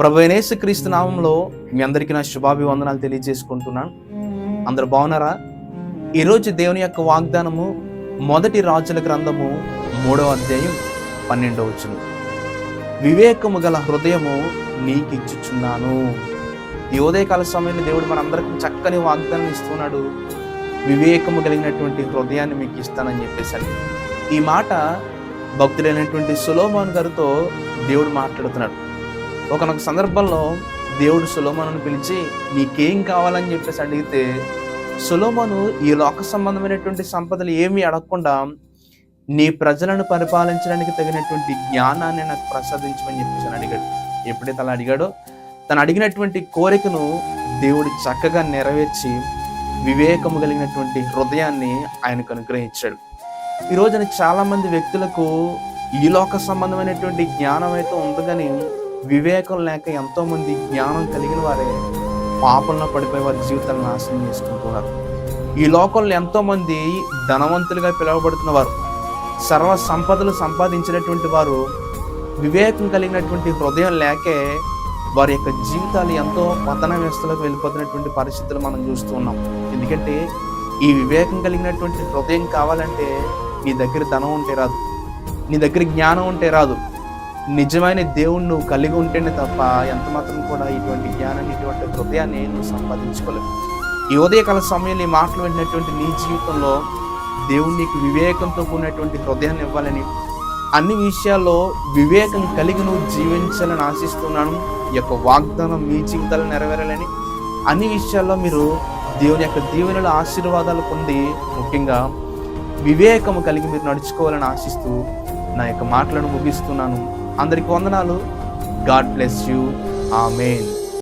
ప్రభు క్రీస్తు నామంలో మీ అందరికీ నా శుభాభివందనాలు తెలియజేసుకుంటున్నాను. అందరు బాగున్నారా? ఈరోజు దేవుని యొక్క వాగ్దానము మొదటి రాజుల గ్రంథము మూడవ అధ్యాయం పన్నెండవ వచనం. వివేకము గల హృదయము నీకు ఇచ్చుచున్నాను. ఈ ఉదయకాల సమయంలో దేవుడు మనందరికీ చక్కని వాగ్దానం ఇస్తున్నాడు. వివేకము కలిగినటువంటి హృదయాన్ని మీకు ఇస్తానని చెప్పేసి ఈ మాట భక్తుడైనటువంటి సులోమాన్ గారితో దేవుడు మాట్లాడుతున్నాడు. ఒకనొక సందర్భంలో దేవుడు సులోమను పిలిచి నీకేం కావాలని చెప్పేసి అడిగితే సులోమను ఈ లోక సంబంధమైనటువంటి సంపదలు ఏమీ అడగకుండా నీ ప్రజలను పరిపాలించడానికి తగినటువంటి జ్ఞానాన్ని నాకు ప్రసాదించమని చెప్పేసి అడిగాడు. ఎప్పుడైతే అలా అడిగాడో తను అడిగినటువంటి కోరికను దేవుడు చక్కగా నెరవేర్చి వివేకము కలిగినటువంటి హృదయాన్ని ఆయనకు అనుగ్రహించాడు. ఈ రోజున వ్యక్తులకు ఈ లోక సంబంధమైనటువంటి జ్ఞానం అయితే ఉంది కానీ వివేకం లేక ఎంతోమంది జ్ఞానం కలిగిన వారే పాపంలో పడిపోయి వారి జీవితాలను నాశనం చేసుకుంటున్నారు ఈ లోకంలో ఎంతోమంది ధనవంతులుగా పిలువబడుతున్న వారు సర్వ సంపదలు సంపాదించినటువంటి వారు వివేకం కలిగినటువంటి హృదయం లేకే వారి యొక్క జీవితాలు ఎంతో పతన వ్యవస్థలకు వెళ్ళిపోతున్నటువంటి పరిస్థితులు మనం చూస్తూ ఉన్నాం. ఎందుకంటే ఈ వివేకం కలిగినటువంటి హృదయం కావాలంటే నీ దగ్గర ధనం ఉంటే రాదు. నీ దగ్గర జ్ఞానం ఉంటే రాదు. నిజమైన దేవుణ్ణి నువ్వు కలిగి ఉంటేనే తప్ప ఎంత మాత్రం కూడా ఇటువంటి జ్ఞానాన్ని ఇటువంటి హృదయాన్ని నువ్వు సంపాదించుకోలేవు. ఈ ఉదయకాల సమయంలో ఈ మాటలు వింటున్నటువంటి నీ జీవితంలో దేవుడు నీకు వివేకంతో కూడినటువంటి హృదయాన్ని ఇవ్వాలని అన్ని విషయాల్లో వివేకం కలిగి నువ్వు జీవించాలని ఆశిస్తున్నాను. ఈ యొక్క వాగ్దానం మీ జీవితాలు నెరవేరాలని అన్ని విషయాల్లో మీరు దేవుని యొక్క దీవెనల ఆశీర్వాదాలు పొంది ముఖ్యంగా వివేకము కలిగి మీరు నడుచుకోవాలని ఆశిస్తూ నా యొక్క మాటలను ముగిస్తున్నాను. అందరికి వందనాలు. God bless you. ఆమెన్.